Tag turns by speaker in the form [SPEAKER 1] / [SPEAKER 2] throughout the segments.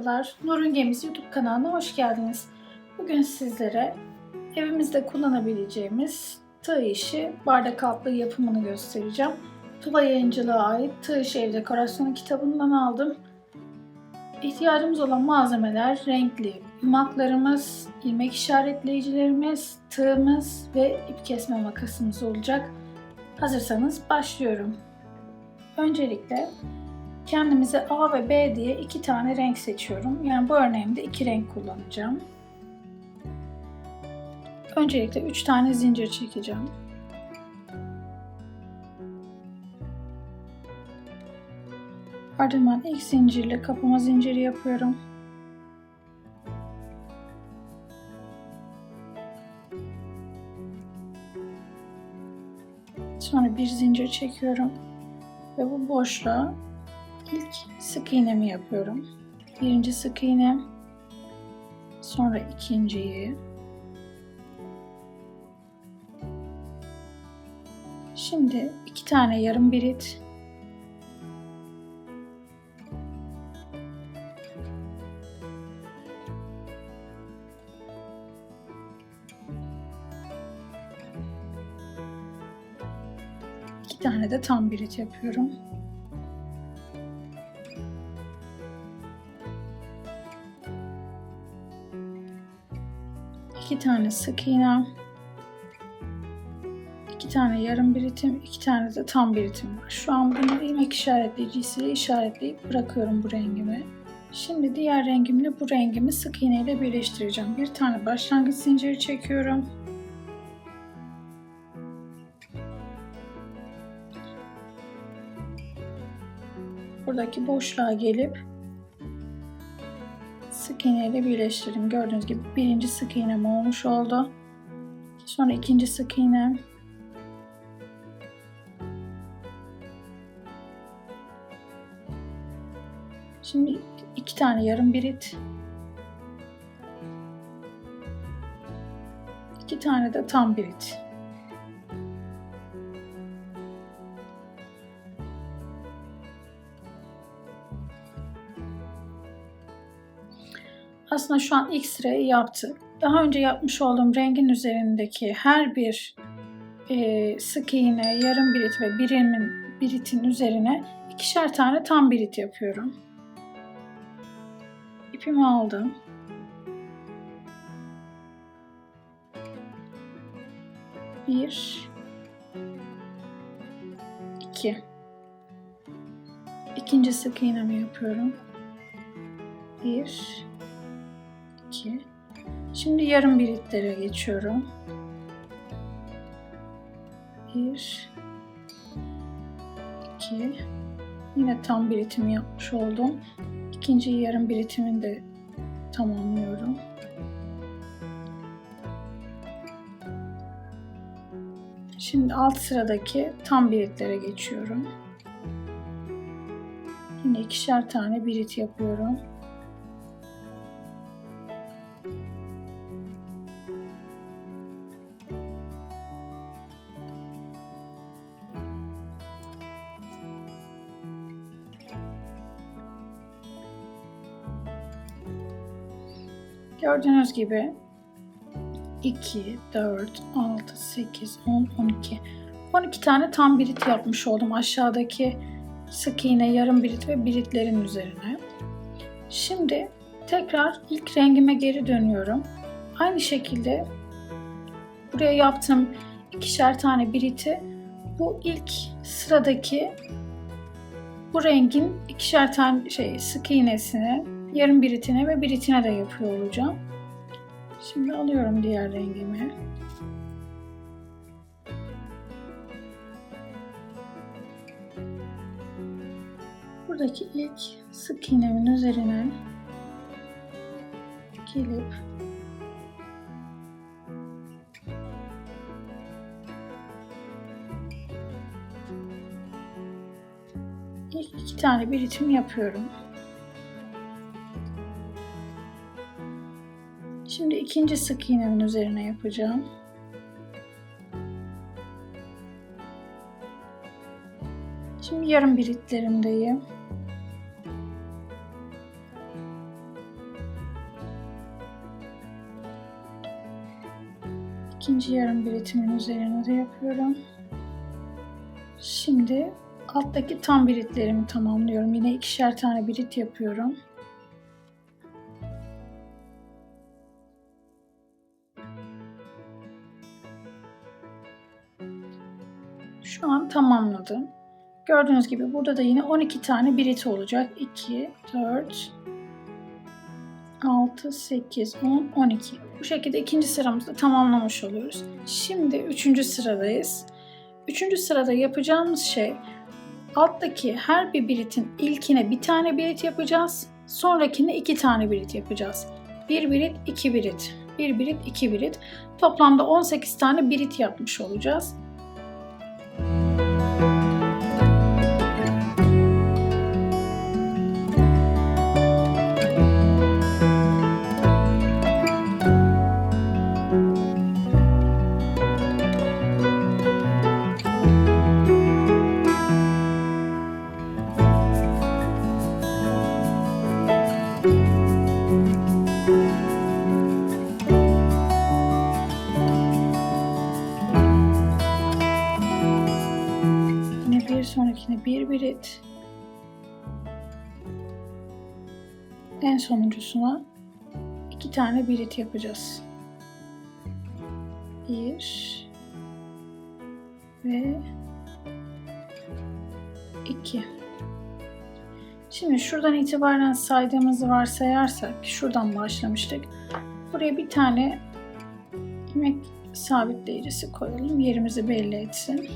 [SPEAKER 1] Merhabalar, Nur'un Gemisi YouTube kanalına hoş geldiniz. Bugün sizlere evimizde kullanabileceğimiz tığ işi bardak altlığı yapımını göstereceğim. Tuba Yayıncılığa ait Tığ İşi Ev Dekorasyonu kitabından aldım. İhtiyacımız olan malzemeler renkli yumaklarımız, ilmek işaretleyicilerimiz, tığımız ve ip kesme makasımız olacak. Hazırsanız başlıyorum. Öncelikle kendimize A ve B diye iki tane renk seçiyorum. Yani bu örneğimde iki renk kullanacağım. Öncelikle üç tane zincir çekeceğim. Ardından ilk zincirle kapama zinciri yapıyorum. Sonra bir zincir çekiyorum ve bu boşluğa ilk sık iğnemi yapıyorum. Birinci sık iğnem, sonra ikinciyi. Şimdi iki tane yarım birit. İki tane de tam birit yapıyorum. İki tane sık iğne, iki tane yarım biritim, iki tane de tam biritim var. Şu an bunu ilmek işaretleyicisiyle işaretleyip bırakıyorum bu rengimi. Şimdi diğer rengimle bu rengimi sık iğne ile birleştireceğim. Bir tane başlangıç zinciri çekiyorum. Buradaki boşluğa gelip sık iğne ile birleştirdim. Gördüğünüz gibi birinci sık iğnem olmuş oldu. Sonra ikinci sık iğnem. Şimdi iki tane yarım birit. İki tane de tam birit. Aslında şu an sırayı yaptık. Daha önce yapmış olduğum rengin üzerindeki her bir e, sık iğne, yarım birit ve birimin biritin üzerine ikişer tane tam birit yapıyorum. İpimi aldım. Bir, iki. İkinci sık iğnemi yapıyorum. Bir, 2. Şimdi yarım biritlere geçiyorum. 1 2 Yine tam biritimi yapmış oldum. İkinci yarım biritimini de tamamlıyorum. Şimdi alt sıradaki tam biritlere geçiyorum. Yine ikişer tane birit yapıyorum. Gördüğünüz gibi 2, 4, 6, 8, 10, 12. 12 tane tam birit yapmış oldum aşağıdaki sık iğne, yarım birit ve biritlerin üzerine. Şimdi tekrar ilk rengime geri dönüyorum. Aynı şekilde buraya yaptığım ikişer tane biriti bu ilk sıradaki bu rengin ikişer tane şey sık iğnesine yarım biritine ve biritine de yapıyor olacağım. Şimdi alıyorum diğer rengimi. Buradaki ilk sık iğnemin üzerine gelip ilk iki tane biritim yapıyorum. ikinci sık iğnemin üzerine yapacağım. Şimdi yarım biritlerimdeyim. İkinci yarım biritimin üzerine de yapıyorum. Şimdi alttaki tam biritlerimi tamamlıyorum. Yine ikişer tane birit yapıyorum. Tamamladım. Gördüğünüz gibi burada da yine 12 tane birit olacak. 2, 4, 6, 8, 10, 12. Bu şekilde ikinci sıramızda tamamlamış oluyoruz. Şimdi üçüncü sıradayız. Üçüncü sırada yapacağımız şey alttaki her bir biritin ilkine bir tane birit yapacağız. Sonrakine iki tane birit yapacağız. Bir birit, iki birit. Bir birit, iki birit. Toplamda 18 tane birit yapmış olacağız. Sonuncusuna iki tane birit yapacağız. Bir ve iki. Şimdi şuradan itibaren saydığımızı varsayarsak, şuradan başlamıştık. Buraya bir tane ilmek sabitleyicisi koyalım. Yerimizi belli etsin.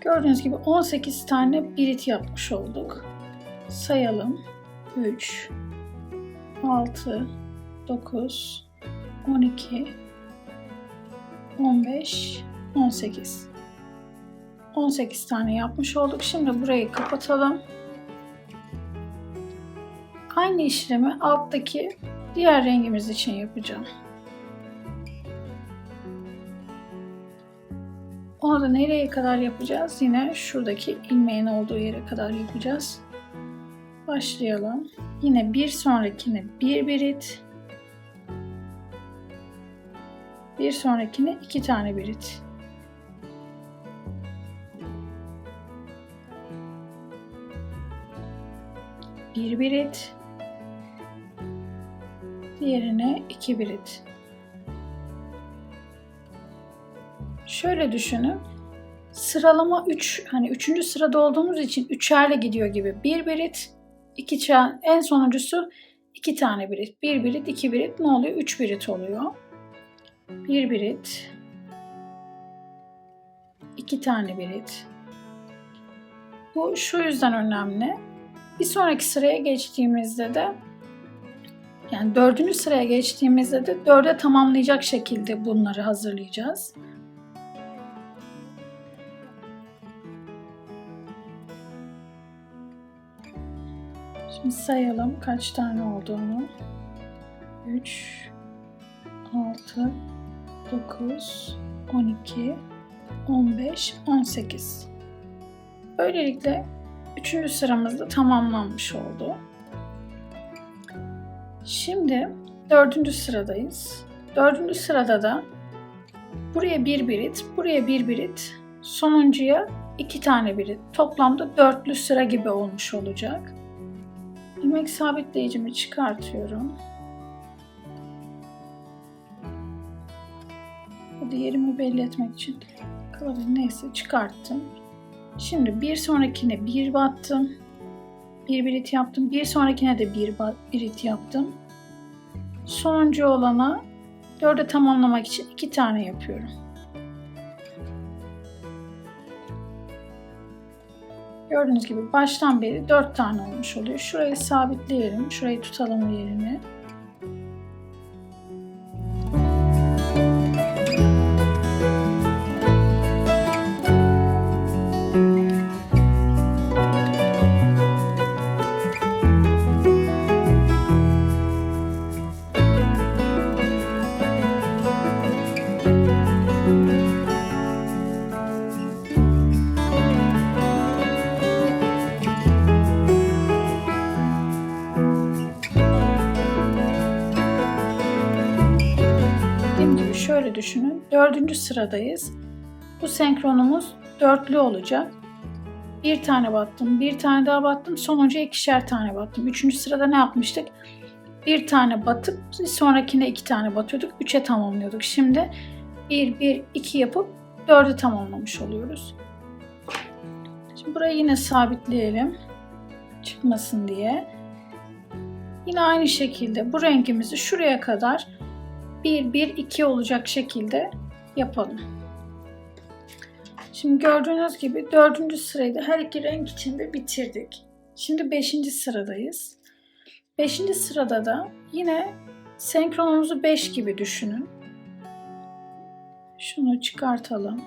[SPEAKER 1] Gördüğünüz gibi 18 tane birit yapmış olduk. Sayalım. 3, 6, 9, 12, 15, 18. 18 tane yapmış olduk. Şimdi burayı kapatalım. Aynı işlemi alttaki diğer rengimiz için yapacağım. Onu da nereye kadar yapacağız? Yine şuradaki ilmeğin olduğu yere kadar yapacağız. Başlayalım. Yine bir sonrakine bir birit. Bir sonrakine iki tane birit. Bir birit. Diğerine iki birit. Şöyle düşünün. Sıralama 3 hani 3. sırada olduğumuz için üçerle gidiyor gibi. Bir birit, iki çan, en sonuncusu iki tane birit. Bir birit, iki birit ne oluyor? Üç birit oluyor. Bir birit, iki tane birit. Bu şu yüzden önemli. Bir sonraki sıraya geçtiğimizde de yani dördüncü sıraya geçtiğimizde de dörde tamamlayacak şekilde bunları hazırlayacağız. Şimdi sayalım kaç tane olduğunu. 3, 6, 9, 12, 15, 18. Böylelikle üçüncü sıramızda tamamlanmış oldu. Şimdi dördüncü sıradayız. Dördüncü sırada da buraya bir birit, buraya bir birit, sonuncuya iki tane birit. Toplamda dörtlü sıra gibi olmuş olacak. İlmek sabitleyicimi çıkartıyorum. Bu da yerimi belli etmek için kılavuz neyse çıkarttım. Şimdi bir sonrakine bir battım. Bir birit yaptım. Bir sonrakine de bir birit yaptım. Sonuncu olana dörde tamamlamak için iki tane yapıyorum. Gördüğünüz gibi baştan beri 4 tane olmuş oluyor. Şurayı sabitleyelim. Şurayı tutalım yerini. Düşünün. Dördüncü sıradayız. Bu senkronumuz dörtlü olacak. Bir tane battım, bir tane daha battım. Sonuncuya ikişer tane battım. Üçüncü sırada ne yapmıştık? Bir tane batıp sonrakine iki tane batıyorduk. Üçe tamamlıyorduk. Şimdi bir, bir, iki yapıp dördü tamamlamış oluyoruz. Şimdi burayı yine sabitleyelim. Çıkmasın diye. Yine aynı şekilde bu rengimizi şuraya kadar 1, 1, 2 olacak şekilde yapalım. Şimdi gördüğünüz gibi dördüncü sırayı da her iki renk içinde bitirdik. Şimdi beşinci sıradayız. Beşinci sırada da yine senkronumuzu 5 gibi düşünün. Şunu çıkartalım.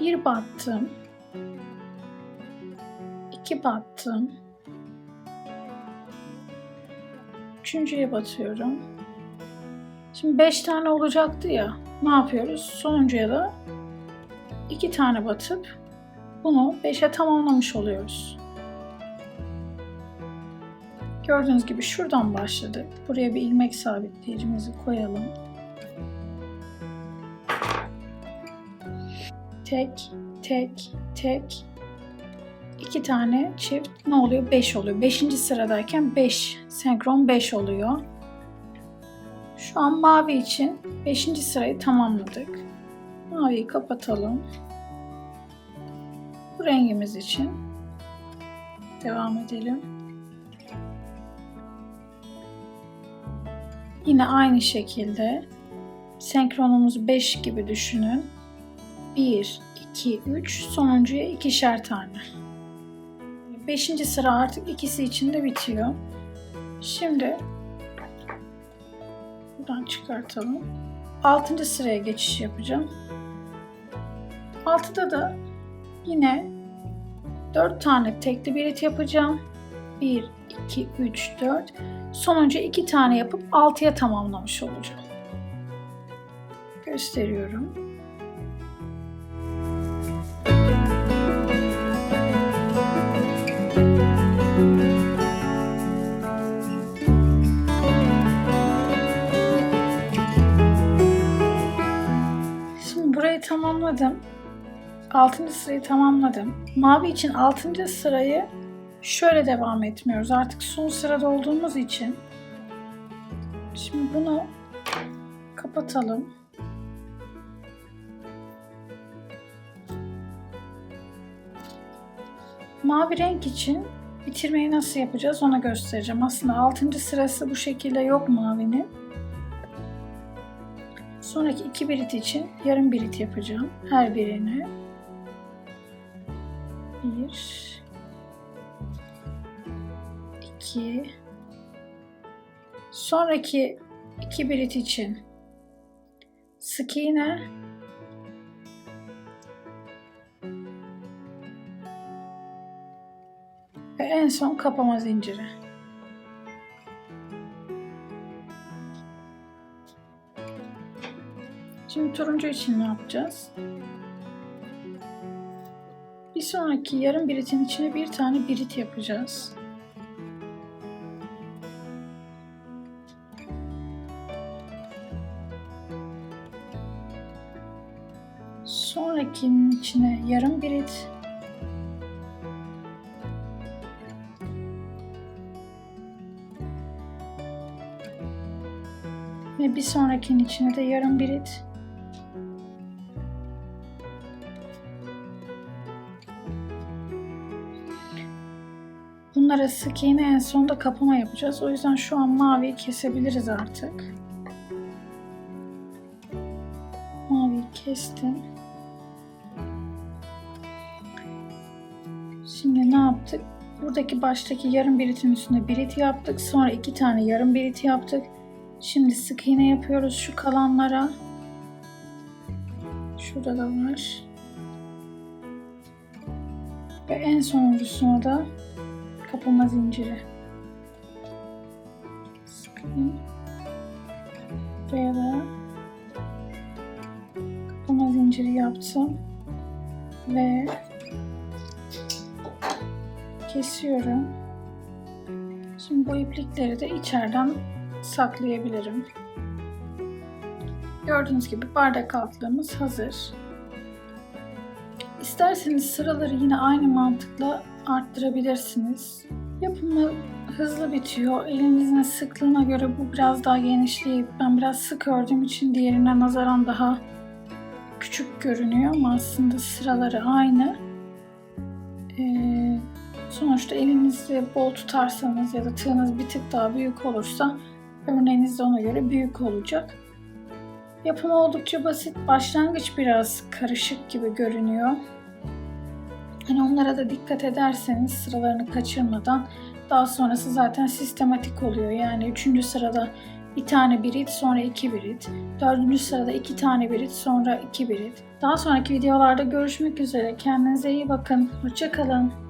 [SPEAKER 1] Bir battım. İki battım. Üçüncüye batıyorum. Şimdi beş tane olacaktı ya. Ne yapıyoruz? Sonuncuya da iki tane batıp bunu beşe tamamlamış oluyoruz. Gördüğünüz gibi şuradan başladık. Buraya bir ilmek sabitleyicimizi koyalım. tek, tek, tek. İki tane çift ne oluyor? 5 oluyor. 5. sıradayken 5. Senkron 5 oluyor. Şu an mavi için 5. sırayı tamamladık. Maviyi kapatalım. Bu rengimiz için devam edelim. Yine aynı şekilde senkronumuzu 5 gibi düşünün. 1, 2, 3 sonuncuya ikişer tane. Beşinci sıra artık ikisi için de bitiyor. Şimdi buradan çıkartalım. Altıncı sıraya geçiş yapacağım. Altıda da yine 4 tane tekli birit yapacağım. 1, 2, 3, 4. Sonuncu 2 tane yapıp 6'ya tamamlamış olacağım. Gösteriyorum. Tamamladım. 6. sırayı tamamladım. Mavi için 6. sırayı şöyle devam etmiyoruz. Artık son sırada olduğumuz için. Şimdi bunu kapatalım. Mavi renk için bitirmeyi nasıl yapacağız ona göstereceğim. Aslında 6. sırası bu şekilde yok mavinin. Sonraki iki birit için yarım birit yapacağım. Her birine. Bir. iki. Sonraki iki birit için sık iğne. Ve en son kapama zinciri. Şimdi turuncu için yapacağız? Bir sonraki yarım biritin içine bir tane birit yapacağız. Sonrakinin içine yarım birit. Ve bir sonrakinin içine de yarım birit. Bunlara sık iğne en sonunda kapama yapacağız. O yüzden şu an maviyi kesebiliriz artık. Maviyi kestim. Şimdi ne yaptık? Buradaki baştaki yarım biritin üstünde birit yaptık. Sonra iki tane yarım birit yaptık. Şimdi sık iğne yapıyoruz şu kalanlara. Şurada da var. Ve en sonuncusuna da kapama zinciri. Sıkayım. Buraya da kapama zinciri yaptım. Ve kesiyorum. Şimdi bu iplikleri de içeriden saklayabilirim. Gördüğünüz gibi bardak altlığımız hazır. İsterseniz sıraları yine aynı mantıkla arttırabilirsiniz. Yapımı hızlı bitiyor. Elinizin sıklığına göre bu biraz daha genişleyip ben biraz sık ördüğüm için diğerine nazaran daha küçük görünüyor ama aslında sıraları aynı. Ee, sonuçta elinizde bol tutarsanız ya da tığınız bir tık daha büyük olursa örneğiniz de ona göre büyük olacak. Yapımı oldukça basit. Başlangıç biraz karışık gibi görünüyor. Hani onlara da dikkat ederseniz sıralarını kaçırmadan daha sonrası zaten sistematik oluyor. Yani üçüncü sırada bir tane birit sonra iki birit. Dördüncü sırada iki tane birit sonra iki birit. Daha sonraki videolarda görüşmek üzere. Kendinize iyi bakın. Hoşçakalın.